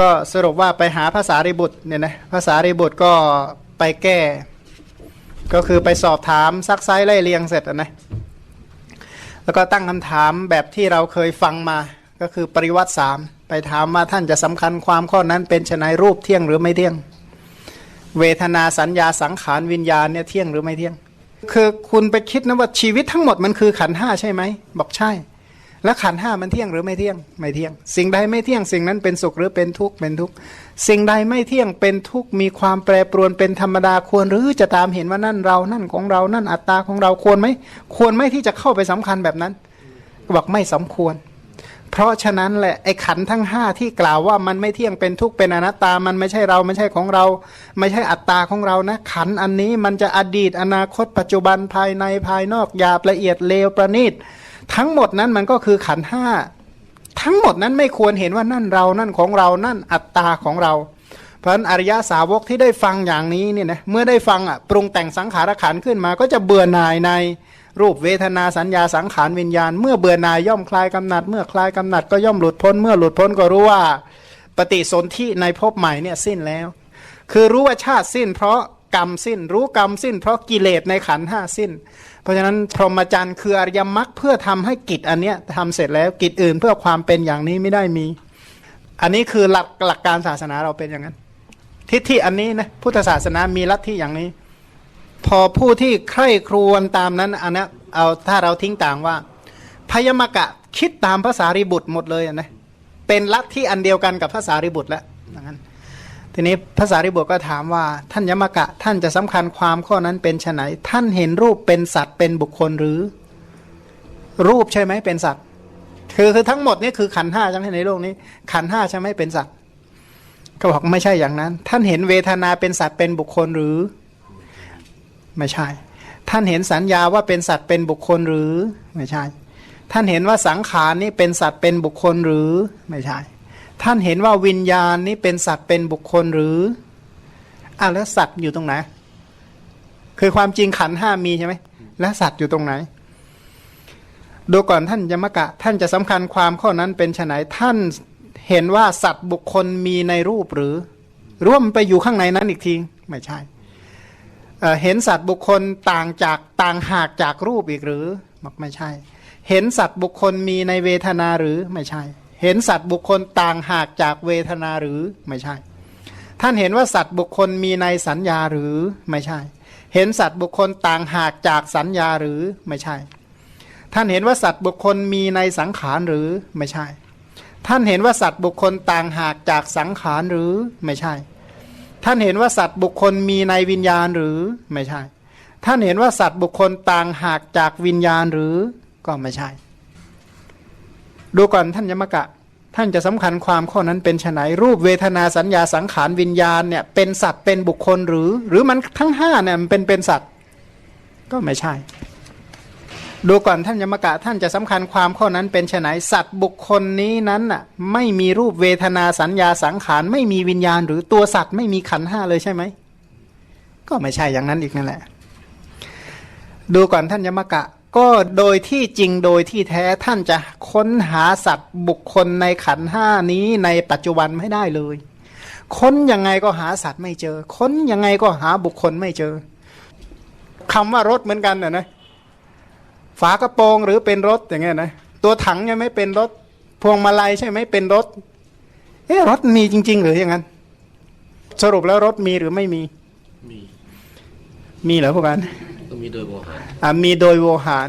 ก็สรุปว่าไปหาภาษาริบุตรเนี่ยนะภาษาริบุตรก็ไปแก้ ก็คือไปสอบถามซักไซไล่เรียงเสร็จนะแล้วก็ตั้งคำถามแบบที่เราเคยฟังมา ก็คือปริวัติสามไปถามว่าท่านจะสำคัญความข้อนั้นเป็นชนายรูปเที่ยงหรือไม่เที่ยง เวทนาสัญญาสังขารวิญญาณเนี่ยเที่ยงหรือไม่เที่ยง คือคุณไปคิดนะว่าชีวิตทั้งหมดมันคือขันห้าใช่ไหมบอกใช่ แล้วขันห้ามันเที่ยงหรือไม่เที่ยง ไม่เที่ยง สิ่งใดไม่เที่ยงสิ่งนั้นเป็นสุขหรือเป็นทุกข์เป็นทุกข์สิ่งใดไม่เที่ยงเป็นทุกข์มีความแปรปรวนเป็นธรรมดาควรหรือจะตามเห็นว่านั่นเรานั่นของเรานั่นอัตตาของเราควรไหมควรไหมที่จะเข้าไปสำคัญแบบนั้นก็บอกไม่สมควร เพราะฉะนั้นแหละไอ้ขันทั้งห้าที่กล่าวว่ามันไม่เที่ยงเป็นทุกข์เป็นอนัตตามันไม่ใช่เราไม่ใช่ของเรา ไม่ใช่อัตตาของเรานะขันอันนี้มันจะอดีตอนาคตปัจจุบันภายในภายนอกหยาบละเอียดเลวประณีต ทั้งหมดนั้นมันก็คือขันห้าทั้งหมดนั้นไม่ควรเห็นว่านั่นเรานั่นของเรานั่นอัตตาของเรา เพราะฉะนั้นอริยสาวกที่ได้ฟังอย่างนี้เนี่ยนะเมื่อได้ฟังอะปรุงแต่งสังขารขันขึ้นมา ก็จะเบื่อหน่ายในรูปเวทนาสัญญาสังขารวิญญาณ เมื่อเบื่อหน่ายย่อมคลายกำหนัด เมื่อคลายกำหนัดก็ย่อมหลุดพ้น เมื่อหลุดพ้นก็รู้ว่าปฏิสนธิในภพใหม่เนี่ยสิ้นแล้ว คือรู้ว่าชาติสิ้น เพราะกรรมสิ้น รู้กรรมสิ้น เพราะกิเลสในขันห้าสิ้น เพราะฉะนั้นพรหมจรรย์คืออริยมรรคเพื่อทำให้กิจอันเนี้ยทำเสร็จแล้วกิจอื่นเพื่อความเป็นอย่างนี้ไม่ได้มี อันนี้คือหลักหลักการศาสนาเราเป็นอย่างนั้น ทิฏฐิอันนี้นะพุทธศาสนามีลัทธิอย่างนี้ พอผู้ที่ใคร่ครวญตามนั้นอันนี้เอาถ้าเราทิ้งต่างว่าพยมกะคิดตามภาษาริบุตรหมดเลยนะเป็นลัทธิอันเดียวกันกับภาษาริบุตรแล้วอย่างนั้น ทีนี้ภาษาริบุตรก็ถามว่าท่านยมกะ ท่านจะสำคัญความข้อนั้นเป็นไฉนท่านเห็นรูปเป็นสัตว์เป็นบุคคลหรือ รูปใช่ไหมเป็นสัตว์ คือคือทั้งหมดนี่คือขันห้าใช่ไหมในโลกนี้ ขันห้าใช่ไหมเป็นสัตว์ ก็บอกไม่ใช่อย่างนั้น ท่านเห็นเวทนาเป็นสัตว์เป็นบุคคลหรือ ไม่ใช่ ท่านเห็นสัญญาว่าเป็นสัตว์เป็นบุคคลหรือ ไม่ใช่ ท่านเห็นว่าสังขารนี้เป็นสัตว์เป็นบุคคลหรือ ไม่ใช่ ท่านเห็นว่าวิญญาณนี้เป็นสัตว์เป็นบุคคลหรืออะแล้วสัตว์อยู่ตรงไหน คือความจริงขันห้ามีใช่ไหมแล้วสัตว์อยู่ตรงไหน ดูก่อนท่านยมกะ ท่านจะสำคัญความข้อนั้นเป็นไฉนท่านเห็นว่าสัตว์บุคคลมีในรูปหรือ ร่วมไปอยู่ข้างในนั้นอีกที ไม่ใช่เอ่อเห็นสัตว์บุคคลต่างจากต่างหากจากรูปอีกหรือบอกไม่ใช่ เห็นสัตว์บุคคลมีในเวทนาหรือไม่ใช่ เห็นสัตว์บุคคลต่างหากจากเวทนาหรือไม่ใช่ ท่านเห็นว่าสัตว์บุคคลมีในสัญญาหรือไม่ใช่ เห็นสัตว์บุคคลต่างหากจากสัญญาหรือไม่ใช่ ท่านเห็นว่าสัตว์บุคคลมีในสังขารหรือไม่ใช่ ท่านเห็นว่าสัตว์บุคคลต่างหากจากสังขารหรือไม่ใช่ ท่านเห็นว่าสัตว์บุคคลมีในวิญญาณหรือไม่ใช่ ท่านเห็นว่าสัตว์บุคคลต่างหากจากวิญญาณหรือก็ไม่ใช่ ดูก่อนท่านยมกะ ท่านจะสำคัญความข้อนั้นเป็นไนรูปเวทนาสัญญาสังขารวิญญาณเนี่ยเป็นสัตว์เป็นบุคคลหรือ หรือมันทั้งห้าเนี่ยมันเป็นเป็นสัตว์ ก็ไม่ใช่ ดูก่อนท่านยมกะ ท่านจะสำคัญความข้อนั้นเป็นไนสัตว์บุคคลนี้นั้นน่ะไม่มีรูปเวทนาสัญญาสังขารไม่มีวิญญาณ หรือตัวสัตว์ไม่มีขันห้าเลยใช่ไหมก็ไม่ใช่อย่างนั้นอีกนั่นแหละ ดูก่อนท่านยมกะ ก็โดยที่จริงโดยที่แท้ท่านจะค้นหาสัตว์บุคคลในขันห้านี้ในปัจจุบันไม่ได้เลย ค้นยังไงก็หาสัตว์ไม่เจอ ค้นยังไงก็หาบุคคลไม่เจอคำว่ารถเหมือนกันน่ะนะฝากระโปรงหรือเป็นรถอย่างเงี้ยนะตัวถังยังไม่เป็นรถ พวงมาลัยใช่ไหมเป็นรถเอ๊ะรถมีจริง ๆ หรืออย่างนั้น สรุปแล้วรถมีหรือไม่มีมี มีเหรอพวกกันก็มีโดยโวหารอะมีโดยโวหาร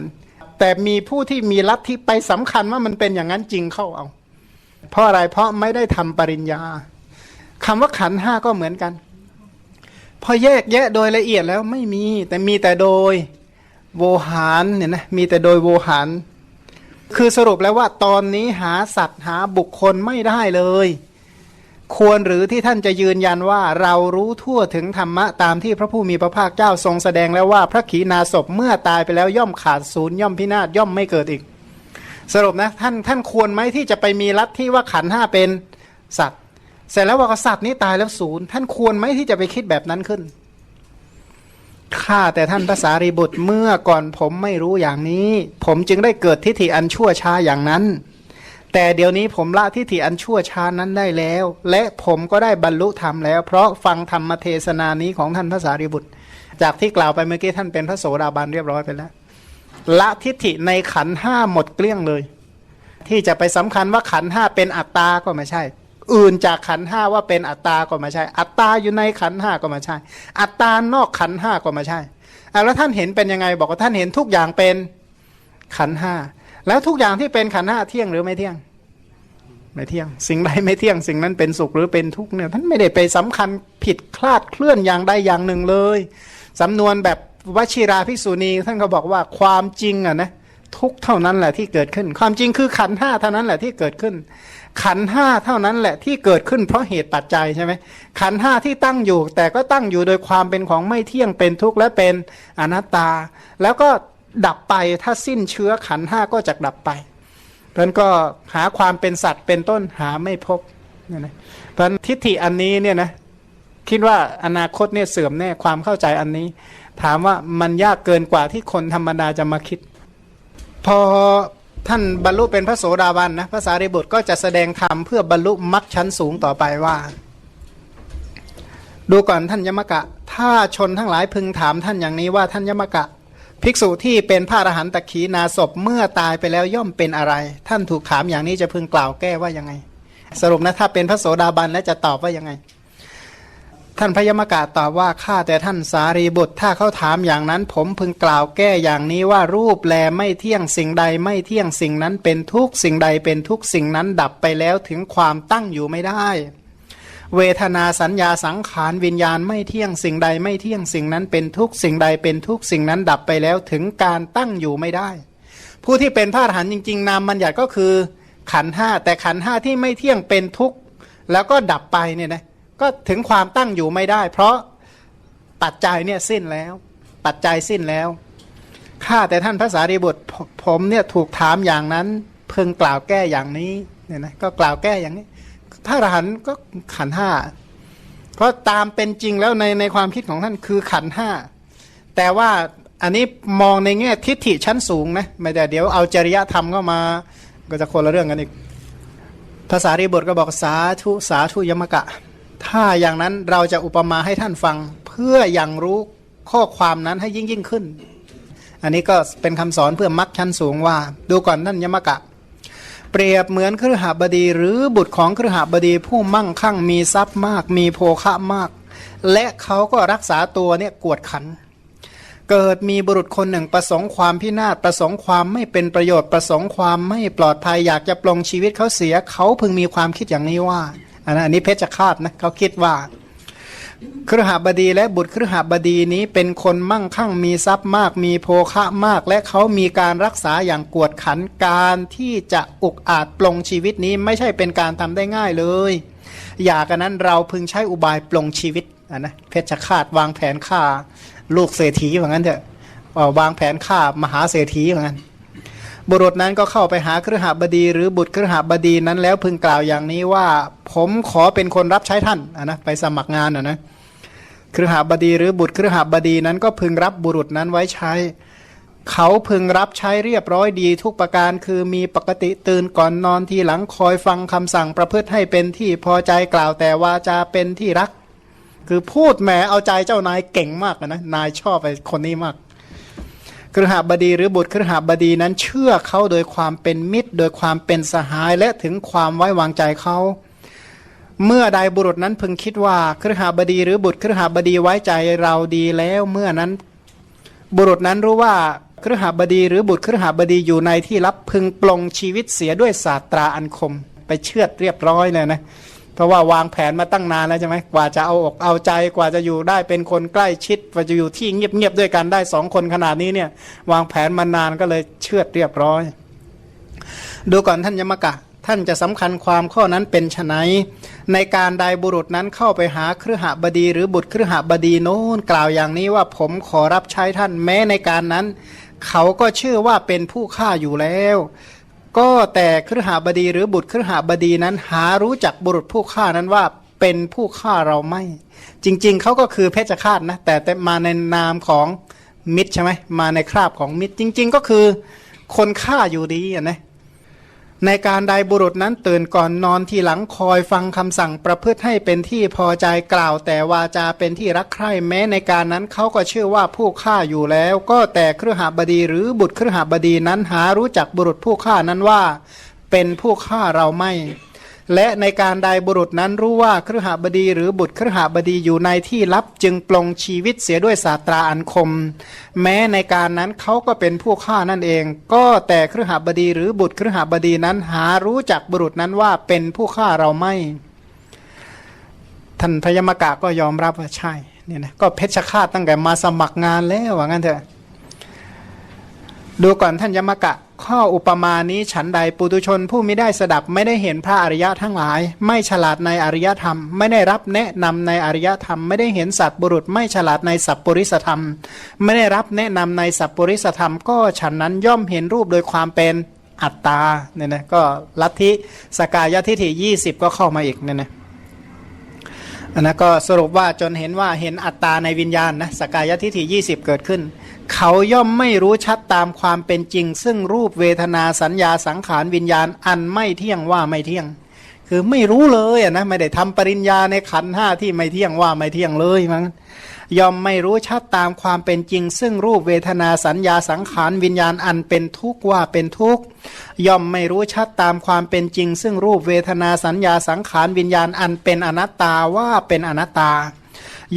แต่มีผู้ที่มีลัทธิไปสำคัญว่ามันเป็นอย่างนั้นจริงเข้าเอา เพราะอะไรเพราะไม่ได้ทำปริญญาคำว่าขันธ์ห้าก็เหมือนกัน พอแยกแยะโดยละเอียดแล้วไม่มี แต่มีแต่โดยโวหารเนี่ยนะมีแต่โดยโวหาร คือสรุปแล้วว่าตอนนี้หาสัตว์หาบุคคลไม่ได้เลย ควรหรือที่ท่านจะยืนยันว่าเรารู้ทั่วถึงธรรมะตามที่พระผู้มีพระภาคเจ้าทรงแสดงแล้วว่าพระขีณาสพเมื่อตายไปแล้วย่อมขาดศูนย์ย่อมพินาศย่อมไม่เกิดอีก สรุปนะท่านท่านควรไหมที่จะไปมีลัทธิว่าขันห้าเป็นสัตว์ เสร็จแล้วว่าสัตว์นี้ตายแล้วศูนย์ท่านควรไหมที่จะไปคิดแบบนั้นขึ้นข้าแต่ท่านภาษารีบุตรเมื่อก่อนผมไม่รู้อย่างนี้ ผมจึงได้เกิดทิฏฐิอันชั่วช้าอย่างนั้น แต่เดี๋ยวนี้ผมละทิฏฐิอันชั่วช้านั้นได้แล้ว และผมก็ได้บรรลุธรรมแล้ว เพราะฟังธรรมเทศนานี้ของท่านพระสารีบุตร จากที่กล่าวไปเมื่อกี้ท่านเป็นพระโสดาบันเรียบร้อยไปแล้ว ละทิฏฐิในขันห้าหมดเกลี้ยงเลย ที่จะไปสำคัญว่าขันห้าเป็นอัตตาก็ไม่ใช่ อื่นจากขันห้าว่าเป็นอัตตาก็ไม่ใช่ อัตตาอยู่ในขันห้าก็ไม่ใช่ อัตตานอกขันห้าก็ไม่ใช่อะแล้วท่านเห็นเป็นยังไงบอกว่าท่านเห็นทุกอย่างเป็นขันห้า แล้วทุกอย่างที่เป็นขันธ์ห้าเที่ยงหรือไม่เที่ยง ไม่เที่ยง สิ่งใดไม่เที่ยง สิ่งนั้นเป็นสุขหรือเป็นทุกข์เนี่ยท่านไม่ได้ไปสำคัญผิดคลาดเคลื่อนอย่างใดอย่างหนึ่งเลยสำนวนแบบวชิราภิกษุณีท่านก็บอกว่าความจริงอะนะทุกเท่านั้นแหละที่เกิดขึ้น ความจริงคือขันธ์ห้าเท่านั้นแหละที่เกิดขึ้น ขันธ์ห้าเท่านั้นแหละที่เกิดขึ้นเพราะเหตุปัจจัยใช่ไหมขันธ์ห้าที่ตั้งอยู่ แต่ก็ตั้งอยู่โดยความเป็นของไม่เที่ยงเป็นทุกข์และเป็นอนัตตา แล้วก็ ดับไปถ้าสิ้นเชื้อขันห้าก็จะดับไปเพราะนั้นก็หาความเป็นสัตว์เป็นต้นหาไม่พบเนี่ยนะเพราะฉะนั้นทิฏฐิอันนี้เนี่ยนะคิดว่าอนาคตเนี่ยเสื่อมแน่ความเข้าใจอันนี้ ถามว่ามันยากเกินกว่าที่คนธรรมดาจะมาคิด พอท่านบรรลุเป็นพระโสดาบันนะพระสารีบุตรก็จะแสดงธรรมเพื่อบรรลุมรรคชั้นสูงต่อไปว่า ดูก่อนท่านยมกะ ถ้าชนทั้งหลายพึงถามท่านอย่างนี้ว่าท่านยมกะ ภิกษุที่เป็นพระอรหันตขีนาศพเมื่อตายไปแล้วย่อมเป็นอะไร ท่านถูกถามอย่างนี้จะพึงกล่าวแก้ว่ายังไง สรุปนะถ้าเป็นพระโสดาบันแล้วจะตอบว่ายังไง ท่านพยมกะตอบว่าข้าแต่ท่านสารีบุตร ถ้าเขาถามอย่างนั้น ผมพึงกล่าวแก้อย่างนี้ว่ารูปแลไม่เที่ยงสิ่งใดไม่เที่ยงสิ่งนั้นเป็นทุกสิ่งใดเป็นทุกสิ่งนั้นดับไปแล้วถึงความตั้งอยู่ไม่ได้ เวทนาสัญญาสังขารวิญญาณไม่เที่ยงสิ่งใดไม่เที่ยงสิ่งนั้นเป็นทุกสิ่งใดเป็นทุกสิ่งนั้นดับไปแล้วถึงการตั้งอยู่ไม่ได้ ผู้ที่เป็นพระอรหันต์จริง ๆ นามบัญญัติก็คือขันธ์ห้าแต่ขันธ์ห้าที่ไม่เที่ยงเป็นทุกข์แล้วก็ดับไปเนี่ยนะก็ถึงความตั้งอยู่ไม่ได้ เพราะปัจจัยเนี่ยสิ้นแล้ว ปัจจัยสิ้นแล้วข้าแต่ท่านพระสารีบุตรผมผมเนี่ยถูกถามอย่างนั้น เพิ่งกล่าวแก้อย่างนี้เนี่ยนะก็กล่าวแก้อย่างนี้ พระอรหันต์ก็ขันห้าเพราะตามเป็นจริงแล้วในในความคิดของท่านคือขันห้าแต่ว่าอันนี้มองในแง่ทิฏฐิชั้นสูงนะไม่แต่เดี๋ยวเอาจริยธรรมเข้ามา ก็จะคนละเรื่องกันอีกภาษารีบทก็บอกสาธุสาธุยมกะ ถ้าอย่างนั้นเราจะอุปมาให้ท่านฟังเพื่ออยังรู้ข้อความนั้นให้ยิ่งยิ่งขึ้น อันนี้ก็เป็นคำสอนเพื่อมักชั้นสูงว่า ดูก่อนท่านยมกะ เปรียบเหมือนครหบดีหรือบุตรของครหบดีผู้มั่งคั่งมีทรัพย์มาก มีโภคะมาก และเขาก็รักษาตัวเนี่ยกวดขัน เกิดมีบุรุษคนหนึ่งประสงค์ความพินาศประสงค์ความไม่เป็นประโยชน์ประสงค์ความไม่ปลอดภัยอยากจะปลงชีวิตเขาเสียเขาพึงมีความคิดอย่างนี้ว่าอันนั้นอันนี้เพชฌฆาตนะเขาคิดว่า ครหบดีและบุตรครหบดีนี้เป็นคนมั่งคั่งมีทรัพย์มาก มีโภคะมาก และเขามีการรักษาอย่างกวดขันการที่จะอุกอาจปลงชีวิตนี้ไม่ใช่เป็นการทำได้ง่ายเลย อยากันนั้นเราพึงใช้อุบายปลงชีวิตอะนะเพชฌฆาตวางแผนฆ่า ลูกเศรษฐีอย่างนั้นเถอะวางแผนฆ่ามหาเศรษฐีอย่างนั้น บุรุษนั้นก็เข้าไปหาครหบดี หรือบุตรครหบดีนั้นแล้วพึงกล่าวอย่างนี้ว่าผมขอเป็นคนรับใช้ท่านะนะไปสมัครงานะนะครหบดีหรือบุตรครหบดีนั้นก็พึงรับบุรุษนั้นไว้ใช้ เขาพึงรับใช้เรียบร้อยดีทุกประการคือมีปกติตื่นก่อนนอนทีหลังคอยฟังคำสั่งประพฤติให้เป็นที่พอใจกล่าวแต่วาจาเป็นที่รัก คือพูดแหมเอาใจเจ้านายเก่งมากนะนายชอบไอ้คนนี้มาก ครหบดีหรือบุตรครหบดีนั้นเชื่อเขาโดยความเป็นมิตร โดยความเป็นสหายและถึงความไว้วางใจเขาเมื่อใดบุรุษนั้นพึงคิดว่าครหบดีหรือบุตรครหบดีไว้ใจเราดีแล้ว เมื่อนั้น บุรุษนั้นรู้ว่าครหบดีหรือบุตรครหบดีอยู่ในที่รับพึงปลงชีวิตเสียด้วยศาสตราอันคม ไปเชือดเรียบร้อยเลยนะ เพราะว่าวางแผนมาตั้งนานแล้วใช่ไหมกว่าจะเอาอกเอาใจกว่าจะอยู่ได้เป็นคนใกล้ชิดกว่าจะอยู่ที่เงียบๆด้วยกันได้สองคนขนาดนี้เนี่ยวางแผนมานานก็เลยเชื่อดเรียบร้อย ดูก่อนท่านยมกะ ท่านจะสำคัญความข้อนั้นเป็นไฉนในการใดบุรุษนั้นเข้าไปหาเครือหบดี หรือบุตรเครือหบดีโน้นกล่าวอย่างนี้ว่าผมขอรับใช้ท่านแม้ในการนั้น เขาก็เชื่อว่าเป็นผู้ฆ่าอยู่แล้ว ก็แต่ครือหบดีหรือบุตรครือหบดีนั้น หารู้จักบุรุษผู้ฆ่านั้นว่าเป็นผู้ฆ่าเราไม่ จริง ๆเขาก็คือเพชฌฆาตนะแต่แต่มาในนามของมิตรใช่ไหมมาในคราบของมิตรจริง ๆ ก็คือคนฆ่าอยู่ดีอะนะ ในการใดบุรุษนั้นตื่นก่อนนอนทีหลังคอยฟังคำสั่งประพฤติให้เป็นที่พอใจกล่าว แต่วาจาเป็นที่รักใคร่แม้ในการนั้นเขาก็เชื่อว่าผู้ฆ่าอยู่แล้ว ก็แต่เครือหบดีหรือบุตรเครือหบดีนั้นหารู้จักบุรุษผู้ฆ่านั้นว่า เป็นผู้ฆ่าเราไม่ และในการใดบุรุษนั้นรู้ว่าเครือหบดีหรือบุตรเครือหบดีอยู่ในที่ลับจึงปลงชีวิตเสียด้วยศาสตราอันคม แม้ในการนั้นเขาก็เป็นผู้ฆ่านั่นเอง ก็แต่เครือหบดีหรือบุตรเครือหบดีนั้นหารู้จักบุรุษนั้นว่าเป็นผู้ฆ่าเราไม่ ท่านพยมกะก็ยอมรับว่าใช่เนี่ยนะก็เพชฌฆาตตั้งแต่มาสมัครงานแล้วว่างั้นเถอะดูก่อนท่านยมกะ ข้ออุปมานี้ฉันใดปุตุชนผู้ไม่ได้สดับไม่ได้เห็นพระอริยะทั้งหลาย ไม่ฉลาดในอริยธรรม ไม่ได้รับแนะนำในอริยธรรม ไม่ได้เห็นสัตว์บุรุษ ไม่ฉลาดในสัพปริสธรรม ไม่ได้รับแนะนำในสัพปริสธรรม ก็ฉันนั้นย่อมเห็นรูปโดยความเป็นอัตตาเนี่ยนะก็ลัทธิสกายทิฏฐิยี่สิบก็เข้ามาอีกเนี่ยนะ อันนั้นก็สรุปว่าจนเห็นว่าเห็นอัตตาในวิญญาณนะสกายทิฏฐิยี่สิบเกิดขึ้น เขาย่อมไม่รู้ชัดตามความเป็นจริง ซึ่งรูปเวทนาสัญญาสังขารวิญญาณอันไม่เที่ยงว่าไม่เที่ยง คือไม่รู้เลยนะไม่ได้ทำปริญญาในขันห้าที่ไม่เที่ยงว่าไม่เที่ยงเลยมั้ง ย่อมไม่รู้ชัดตามความเป็นจริง ซึ่งรูปเวทนาสัญญาสังขารวิญญาณอันเป็นทุกข์ว่าเป็นทุกข์ย่อมไม่รู้ชัดตามความเป็นจริง ซึ่งรูปเวทนาสัญญาสังขารวิญญาณอันเป็นอนัตตาว่าเป็นอนัตตา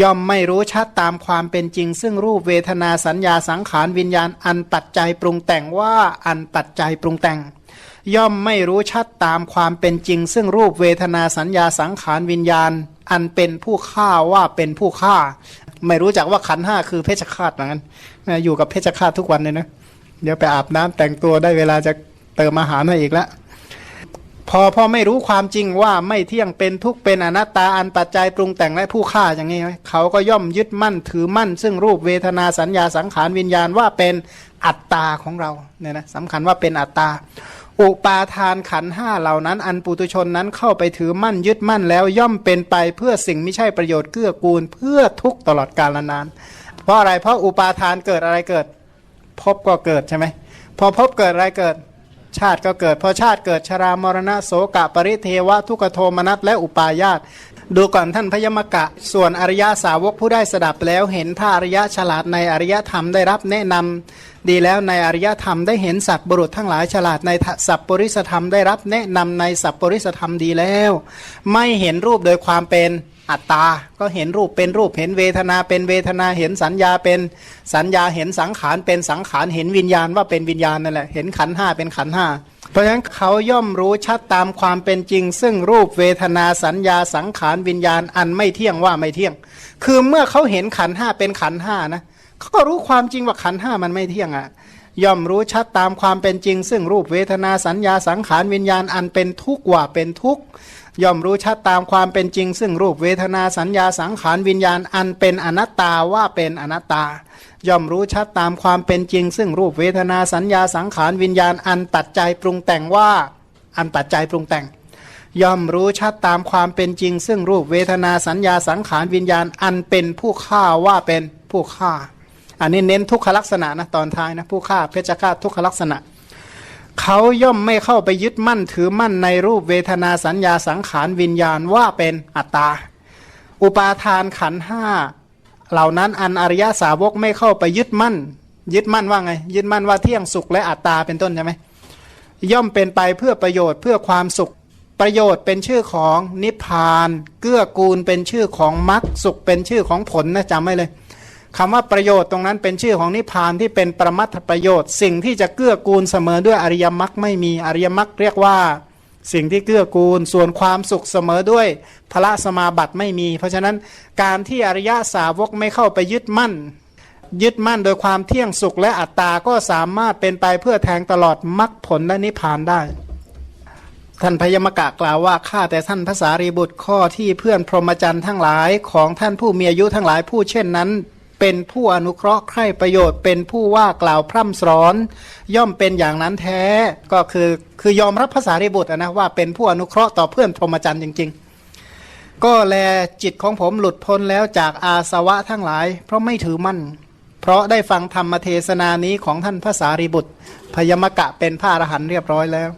ย่อมไม่รู้ชัดตามความเป็นจริง ซึ่งรูปเวทนาสัญญาสังขารวิญญาณอันปัจจัยปรุงแต่งว่าอันปัจจัยปรุงแต่ง ย่อมไม่รู้ชัดตามความเป็นจริง ซึ่งรูปเวทนาสัญญาสังขารวิญญาณ อันเป็นผู้ฆ่าว่าเป็นผู้ฆ่า ไม่รู้จักว่าขันห้าคือเพชฌฆาตเหมือนกันอยู่กับเพชฌฆาตทุกวันเลยนะเดี๋ยวไปอาบน้ำแต่งตัวได้เวลาจะเติมอาหารให้อีกแล้วพอพอไม่รู้ความจริงว่าไม่เที่ยงเป็นทุกเป็นอนัตตาอันปัจจัยปรุงแต่งและผู้ฆ่าอย่างนี้เขาก็ย่อมยึดมั่นถือมั่น ซึ่งรูปเวทนาสัญญาสังขารวิญญาณว่าเป็นอัตตาของเราเนี่ยนะสำคัญว่าเป็นอัตตา อุปาทานขันห้าเหล่านั้น อันปุตุชนนั้นเข้าไปถือมั่นยึดมั่นแล้วย่อมเป็นไปเพื่อสิ่งไม่ใช่ประโยชน์เกื้อกูล เพื่อทุกตลอดกาลนาน เพราะอะไรเพราะอุปาทานเกิดอะไรเกิดพบก็เกิดใช่ไหมพอพบเกิดอะไรเกิด ชาติก็เกิด พอชาติเกิดชรามรณะโสกะปริเทวะ ทุกโทมนัสและอุปาญาตดูก่อนท่านพยมกะ ส่วนอริยสาวกผู้ได้สดับแล้วเห็นพระอริยะฉลาดในอริยธรรมได้รับแนะนำ ดีแล้วในอริยธรรมได้เห็นสัตว์บุรุษทั้งหลายฉลาดในสัพปริสธรรมได้รับแนะนำในสัพปริสธรรมดีแล้ว ไม่เห็นรูปโดยความเป็นอัตตา ก็เห็นรูปเป็นรูป เห็นเวทนาเป็นเวทนา เห็นสัญญาเป็นสัญญา เห็นสังขารเป็นสังขาร เห็นวิญญาณว่าเป็นวิญญาณนั่นแหละ เห็นขันห้าเป็นขันห้า เพราะฉะนั้นเขาย่อมรู้ชัดตามความเป็นจริง ซึ่งรูปเวทนาสัญญาสังขารวิญญาณอันไม่เที่ยงว่าไม่เที่ยง คือเมื่อเขาเห็นขันห้าเป็นขันห้านะเขาก็รู้ความจริงว่าขันห้ามันไม่เที่ยงอะย่อมรู้ชัดตามความเป็นจริง ซึ่งรูปเวทนาสัญญาสังขารวิญญาณอันเป็นทุกข์ว่าเป็นทุกข์ย่อมรู้ชัดตามความเป็นจริง ซึ่งรูปเวทนาสัญญาสังขารวิญญาณอันเป็นอนัตตาว่าเป็นอนัตตา ย่อมรู้ชัดตามความเป็นจริง ซึ่งรูปเวทนาสัญญาสังขารวิญญาณอันปัจจัยปรุงแต่งว่าอันปัจจัยปรุงแต่ง ย่อมรู้ชัดตามความเป็นจริง ซึ่งรูปเวทนาสัญญาสังขารวิญญาณอันเป็นผู้ฆ่าว่าเป็นผู้ฆ่า อันนี้เน้นทุกขลักษณะนะตอนท้ายนะผู้ฆ่าเพชฌฆาตทุกขลักษณะเขาย่อมไม่เข้าไปยึดมั่นถือมั่นในรูปเวทนาสัญญาสังขารวิญญาณว่าเป็นอัตตา อุปาทานขันห้าเหล่านั้นอันอริยสาวกไม่เข้าไปยึดมั่น ยึดมั่นว่าไง ยึดมั่นว่าเที่ยงสุขและอัตตาเป็นต้นใช่ไหมย่อมเป็นไปเพื่อประโยชน์เพื่อความสุขประโยชน์เป็นชื่อของนิพพาน เกื้อกูลเป็นชื่อของมรรคสุขเป็นชื่อของผลนะจำไว้เลย คำว่าประโยชน์ตรงนั้นเป็นชื่อของนิพพานที่เป็นประมัตถประโยชน์ สิ่งที่จะเกื้อกูลเสมอด้วยอริยมรรคไม่มีอริยมรรคเรียกว่าสิ่งที่เกื้อกูลส่วนความสุขเสมอด้วยพระสมาบัติไม่มี เพราะฉะนั้นการที่อริยสาวกไม่เข้าไปยึดมั่น ยึดมั่นโดยความเที่ยงสุขและอัตตาก็สามารถเป็นไปเพื่อแทงตลอดมรรคผลและนิพพานได้ ท่านพยมกะกล่าวว่าข้าแต่ท่านภาษารีบุตรข้อที่เพื่อนพรหมจรรย์ทั้งหลายของท่านผู้มีอายุทั้งหลายผู้เช่นนั้น เป็นผู้อนุเคราะห์ใคร่ประโยชน์เป็นผู้ว่ากล่าวพร่ำสอน ย่อมเป็นอย่างนั้นแท้ก็คือคือยอมรับภาษารีบุตรนะว่าเป็นผู้อนุเคราะห์ต่อเพื่อนพรหมจรรย์จริง ๆ ก็แลจิตของผมหลุดพ้นแล้วจากอาสวะทั้งหลาย เพราะไม่ถือมั่น เพราะได้ฟังธรรมเทศนานี้ของท่านภาษารีบุตรพยมกะเป็นพระอรหันต์เรียบร้อยแล้ว